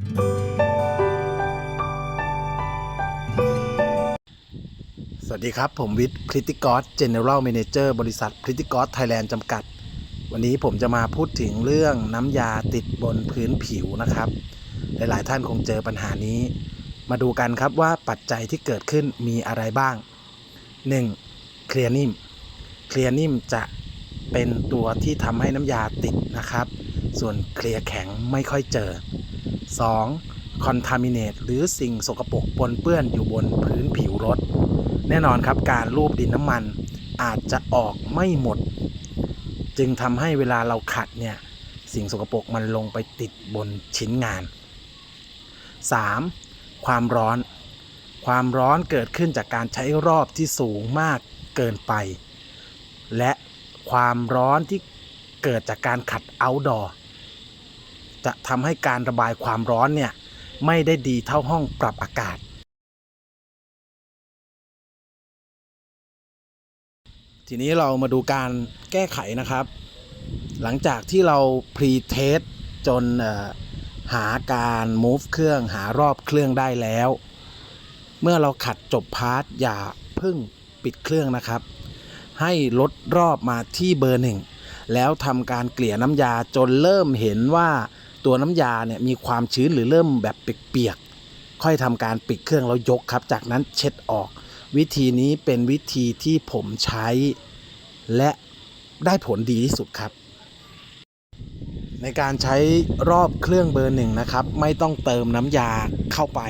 สวัสดีครับ ผมวิทย์พริติกอสเจเนอเรล a ม a เจอร์บริษัทพริติกอสไทยแลนด์จำกัด วันนี้ผมจะมาพูดถึงเรื่องน้ำยาติดบนพื้นผิวนะครับ หลาย ๆ ท่านคงเจอปัญหานี้ มาดูกันครับว่าปัจจัยที่เกิดขึ้นมีอะไรบ้าง 1. เคลียร์นิ่มเคลียร์นิ่มจะเป็นตัวที่ทำให้น้ำยาติดนะครับ ส่วนเคลียร์แข็งไม่ค่อยเจอ 2. คอนทามิเนตหรือสิ่งสกปรกปนเปื้อนอยู่บนพื้นผิวรถ แน่นอนครับการรูปดินน้ำมันอาจจะออกไม่หมด จึงทำให้เวลาเราขัดเนี่ย สิ่งสกปรกมันลงไปติดบนชิ้นงาน 3. ความร้อน ความร้อนเกิดขึ้นจากการใช้รอบที่สูงมากเกินไป และความร้อนที่เกิดจากการขัด outdoor จะทำให้การระบายความร้อนเนี่ยไม่ได้ดีเท่าห้องปรับอากาศ ทีนี้เรามาดูการแก้ไขนะครับ หลังจากที่เราพรีเทสจนหาการ move เครื่องหารอบเครื่องได้แล้ว เมื่อเราขัดจบพาร์ทอย่าเพึ่งปิดเครื่องนะครับ ให้ลดรอบมาที่เบอร์หนึ่งแล้วทำการเกลี่ยน้ำยาจนเริ่มเห็นว่า ตัวน้ำยาเนี่ยมีความชื้นหรือเริ่มแบบเปียกๆค่อยทำการปิดเครื่องแล้วยกครับ จากนั้นเช็ดออก วิธีนี้เป็นวิธีที่ผมใช้ และได้ผลดีที่สุดครับ ในการใช้รอบเครื่องเบอร์หนึ่งนะครับ ไม่ต้องเติมน้ำยาเข้าไป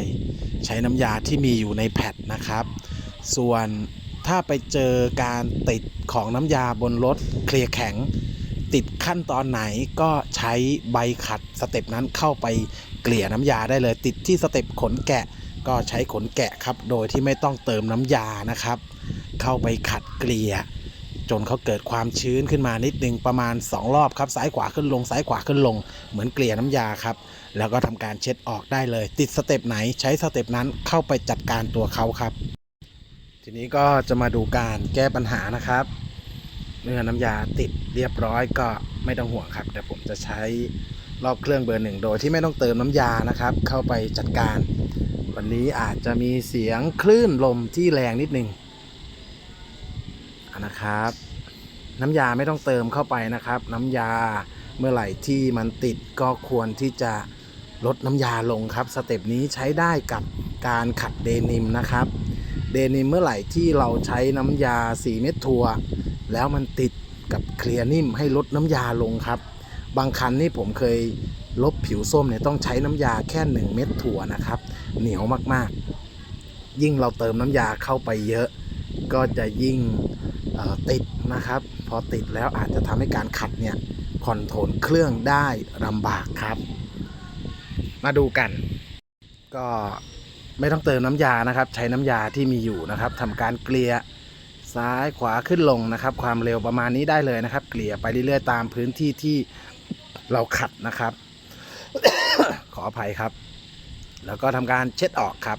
ใช้น้ำยาที่มีอยู่ในแพดนะครับ ส่วนถ้าไปเจอการติดของน้ำยาบนรถเคลียร์แข็ง ติดขั้นตอนไหนก็ใช้ใบขัดสเต็ปนั้นเข้าไปเกลี่ยน้ำยาได้เลย ติดที่สเต็ปขนแกะก็ใช้ขนแกะครับ โดยที่ไม่ต้องเติมน้ำยานะครับ เข้าไปขัดเกลี่ย จนเขาเกิดความชื้นขึ้นมานิดนึงประมาณ 2 รอบครับซ้ายขวาขึ้นลงซ้ายขวาขึ้นลง เหมือนเกลี่ยน้ำยาครับ แล้วก็ทำการเช็ดออกได้เลย ติดสเต็ปไหนใช้สเต็ปนั้นเข้าไปจัดการตัวเขาครับ ทีนี้ก็จะมาดูการแก้ปัญหานะครับ เมื่อน้ำยาติดเรียบร้อยก็ไม่ต้องห่วงครับแต่ผมจะใช้รอบเครื่องเบอร์หนึ่งโดยที่ไม่ต้องเติมน้ำยานะครับ เข้าไปจัดการ วันนี้อาจจะมีเสียงคลื่นลมที่แรงนิดนึงอะนะครับ น้ำยาไม่ต้องเติมเข้าไปนะครับ น้ำยาเมื่อไหร่ที่มันติดก็ควรที่จะลดน้ำยาลงครับ สเต็ปนี้ใช้ได้กับการขัดเดนิมนะครับ เดนิมเมื่อไหร่ที่เราใช้น้ำยา 4 เม็ดทัวร์ แล้วมันติดกับเคลียร์นิ่มให้ลดน้ำยาลงครับ บางคันนี่ผมเคยลบผิวส้มเนี่ยต้องใช้น้ำยาแค่ 1 เม็ดถั่วนะครับ เหนียวมากๆ ยิ่งเราเติมน้ำยาเข้าไปเยอะ ก็จะยิ่งติดนะครับ พอติดแล้วอาจจะทำให้การขัดเนี่ยคอนโทรลเครื่องได้ลำบากครับ มาดูกัน ก็ไม่ต้องเติมน้ำยานะครับ ใช้น้ำยาที่มีอยู่นะครับทำการเกลี่ย ซ้ายขวาขึ้นลงนะครับ ความเร็วประมาณนี้ได้เลยนะครับ เกลี่ยไปเรื่อยๆตามพื้นที่ที่เราขัดนะครับ ขออภัยครับ แล้วก็ทำการเช็ดออกครับ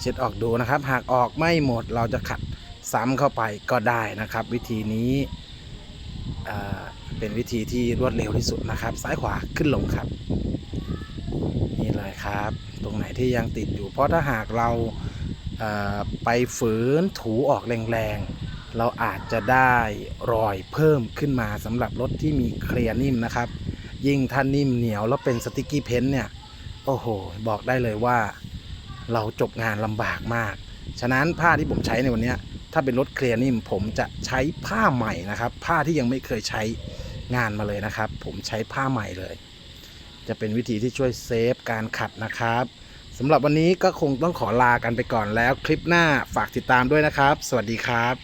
เช็ดออกดูนะครับ หากออกไม่หมดเราจะขัดซ้ำเข้าไปก็ได้นะครับ วิธีนี้เป็นวิธีที่รวดเร็วที่สุดนะครับ ซ้ายขวาขึ้นลงครับ นี่เลยครับ ตรงไหนที่ยังติดอยู่ เพราะถ้าหากเรา ไปฝืนถูออกแรงๆ เราอาจจะได้รอยเพิ่มขึ้นมาสำหรับรถที่มีเคลียร์นิ่มนะครับ ยิ่งถ้านิ่มเหนียวแล้วเป็นสติกกี้เพนท์เนี่ย โอ้โห บอกได้เลยว่าเราจบงานลำบากมาก ฉะนั้นผ้าที่ผมใช้ในวันนี้ถ้าเป็นรถเคลียร์นิ่มผมจะใช้ผ้าใหม่นะครับ ผ้าที่ยังไม่เคยใช้งานมาเลยนะครับ ผมใช้ผ้าใหม่เลย จะเป็นวิธีที่ช่วยเซฟการขัดนะครับ สำหรับวันนี้ก็คงต้องขอลากันไปก่อนแล้วคลิปหน้าฝากติดตามด้วยนะครับ สวัสดีครับ